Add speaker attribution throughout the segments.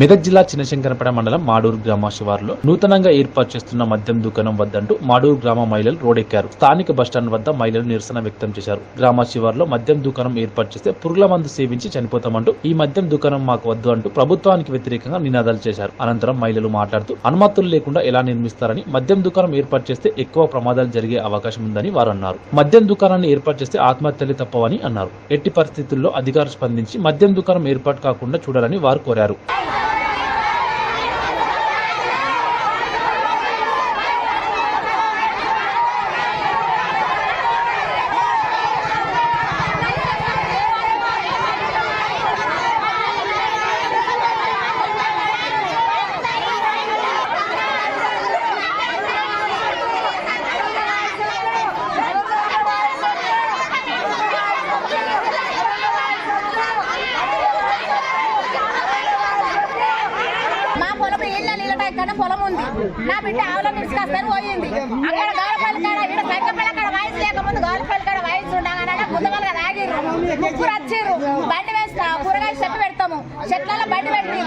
Speaker 1: మెదక్ జిల్లా చిన్నశంకరపేట మండలం మాడూరు గ్రామ శివారులో నూతనంగా ఏర్పాటు చేస్తున్న మద్యం దుకాణం వద్దంటూ మాడూరు గ్రామ మహిళలు రోడెక్కారు. స్థానిక బస్టాండ్ వద్ద మహిళలు నిరసన వ్యక్తం చేశారు. గ్రామ శివారులో మద్యం దుకాణం ఏర్పాటు చేస్తే పురుగుల మందు సేవించి చనిపోతామంటూ ఈ మద్యం దుకాణం మాకు వద్దు అంటూ ప్రభుత్వానికి వ్యతిరేకంగా నినాదాలు చేశారు. అనంతరం మహిళలు మాట్లాడుతూ అనుమతులు లేకుండా ఎలా నిర్మిస్తారని మద్యం దుకాణం ఏర్పాటు చేస్తే ఎక్కువ ప్రమాదాలు జరిగే అవకాశం ఉందని వారు అన్నారు. మద్యం దుకాణాన్ని ఏర్పాటు చేస్తే ఆత్మహత్యలే తప్పవని అన్నారు. ఎట్టి పరిస్థితుల్లో అధికారులు స్పందించి మద్యం దుకాణం ఏర్పాటు కాకుండా చూడాలని వారు కోరారు
Speaker 2: మా పొలం ఇళ్ళ నీళ్ళ ఇక్కడ పొలం ఉంది. నా బిడ్డ ఆవుల తీసుకొస్తాను పోయింది. అక్కడ గౌరపల్లి కాడ ఇక్కడ సంగపల్లి అక్కడ వయసు లేకముందు గౌరపల్లి కాడ వయసు ఉండగానే గుద్దమలుగా తాగిర్రు ముగ్గురు వచ్చిర్రు. బండి వేస్తా కూరగాయలు చెట్టు పెడతాము. చెట్లలో బండి పెట్టి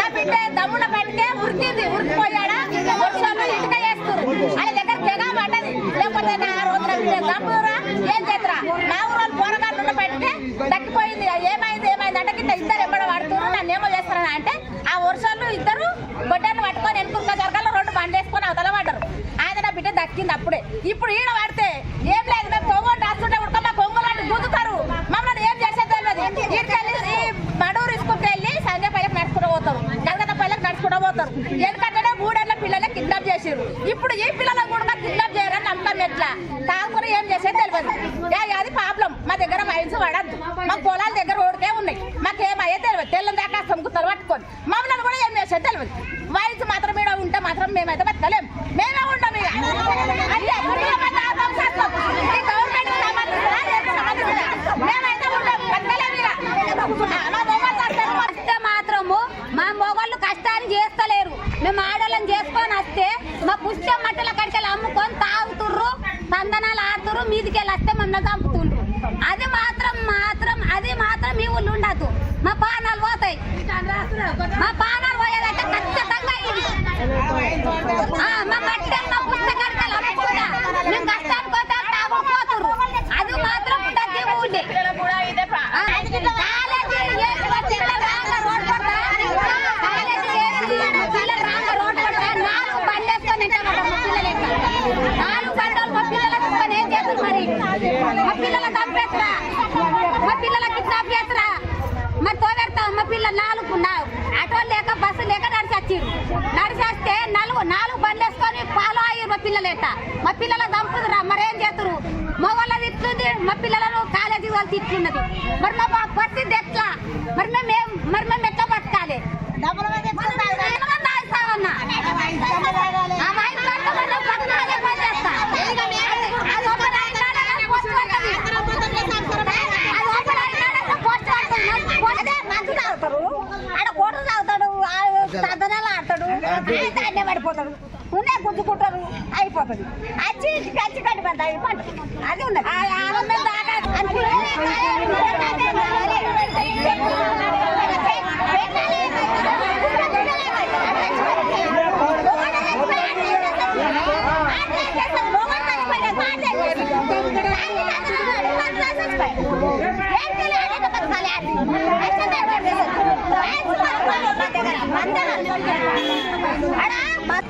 Speaker 2: నా బిడ్డ దమ్మున పట్టితే ఉరికింది. ఉరికిపోయాడా? ఇటుక చేస్తారు అది దగ్గర తెగ పడ్డది. లేకపోతే నా రోజున బిడ్డ దమ్మురా ఏం చేద్దరా నా ఊరు పోరగాళ్ళు పట్టితే తగ్గిపోయింది ఏమైంది ఏమైంది? అంటే గిట్ట ఇద్దరు అప్పుడే ఇప్పుడు ఈడ పడితే ఏం లేదు మేము కొంగోలు రాస్తుంటే ఉడక మా కొంగోలు గుద్దుతారు. మమ్మల్ని ఏం చేసేది తెలియదు. ఈడికెళ్ళి ఈ మడూరు ఇసుకుంటే వెళ్ళి సంజయ్ పల్లెకి నడుచుకుంటూ పోతారు. కలకత్తా పల్లెకి నడుచుకుంటూ పోతారు. ఎందుకంటే మూడేళ్ళ పిల్లలే కిడ్నాప్ చేసారు ఇప్పుడు ఈ పిల్లలకు కూడా కిడ్నాప్ చేయాలని నమ్మకం ఎట్లా? తాగుకుని ఏం చేసేది తెలియదు. ఏ, అది ప్రాబ్లం మా దగ్గర మైన్స్ పడద్దు మా పొలాల దగ్గర ఓడికే ఉన్నాయి. మాకేమయ్యే తెలియదు. తెల్లని దాకా సముకుతారు పట్టుకొని మమ్మల్ని కూడా ఏం చేసేది తెలియదు. వైన్స్ మాత్రం ఈడ ఉంటే మాత్రం మేమైతే బతకలేము మేమే ఉంటాం ఇక అంటే పురుగుల మందు ఆపం చేస్తాం. ఈ గవర్నమెంట్ సంబంధించిన, ఏది సంబంధించిన. మేమైతే ఉంటాం, బతకలేం ఇక. మా మొగోళ్ళు వస్తారు,
Speaker 3: వస్తే మాత్రము మా మొగళ్ళు కష్టాన్ని చేస్తలేరు చేసుకొని వస్తే మా పుష్పం మట్టల కడికెళ్ళి అమ్ముకొని తాగుతుర్రు తందనాలు ఆడుతుర్రు మీదికి వెళ్ళి వస్తే మమ్మల్ని చంపుతుండ్రు అది మాత్రం మాత్రం అది మాత్రం మీ ఊళ్ళు ఉండదు. మా పానాలు పోతాయి. మా పానాలు పోయేదంటే ఖచ్చితంగా ఇది ఆ, మా మట్టి మా పుస్తకాలు అమ్ముకుంటా మేము కష్టానికి పోతే తాగుపోతుర్రు అది మాత్రం ఉండదు ఈ ఊళ్ళే
Speaker 2: పిల్లలకు కూడా ఇదే ప్రా-
Speaker 3: ఆ, కాలేజీ ఏడు వచ్చిన రాంగ రోడ్డు పడతా. కాలేజీ ఏడు పిల్లలు రాంగ రోడ్డు పడతా. నాలుగు బండ్లు వేసుకొని ఉంటారు మా పిల్లలు ఇంకా. నాలుగు బండ్లు మా పిల్లలకు ఇసుకొని ఏం చేస్తారు మరి మా పిల్లల తప్పేస్తారా మా పిల్లల కిడ్నాప్ చేస్తారా మరి తోడెడతాం మా పిల్లలు నాలుగు ఆటో లేక బస్సు లేక నడిచి నడిచేస్తే నడిచి నాలుగు నాలుగు బండ్లు వేసుకొని ఫాలో అయ్యారు మా పిల్లలు మా పిల్లల దంపుదురా మరేం చేతురు మా మగవాళ్ళది ఇట్లుంది మా పిల్లలను కాలేజీ వాళ్ళు తిట్లున్నది. మరి మా పరిస్థితి ఎట్లా? మరి మేము మరి మేము ఎట్లా పడిపోతాడు ఉన్నే గుంజుకుంటారు అయిపోతుంది వచ్చి కచ్చి కట్టి పంట అయిపోతుంది అది ఉన్నది ఆ ఆనందం దాకా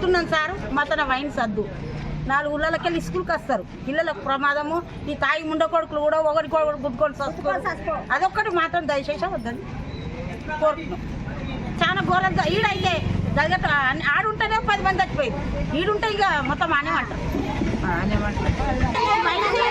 Speaker 4: బతున్నాను సార్ మతన వైన్ సద్దు. నాలుగు ఊళ్ళకి వెళ్ళి స్కూల్కి వస్తారు. పిల్లలకు ప్రమాదము ఈ తాయి ముండ కొడుకులు కూడా ఒకరు గుద్దుకొని చస్తారు అదొక్కటి మాత్రం దయచేసి వద్దని కోరుతున్నాం చాలా ఘోరంగా ఈడైతే దగ్గర ఆడుంటేనే పది మంది చచ్చిపోయింది ఈడుంటే ఇక మొత్తం ఆనేమంటారు. ఆనేమంటారు.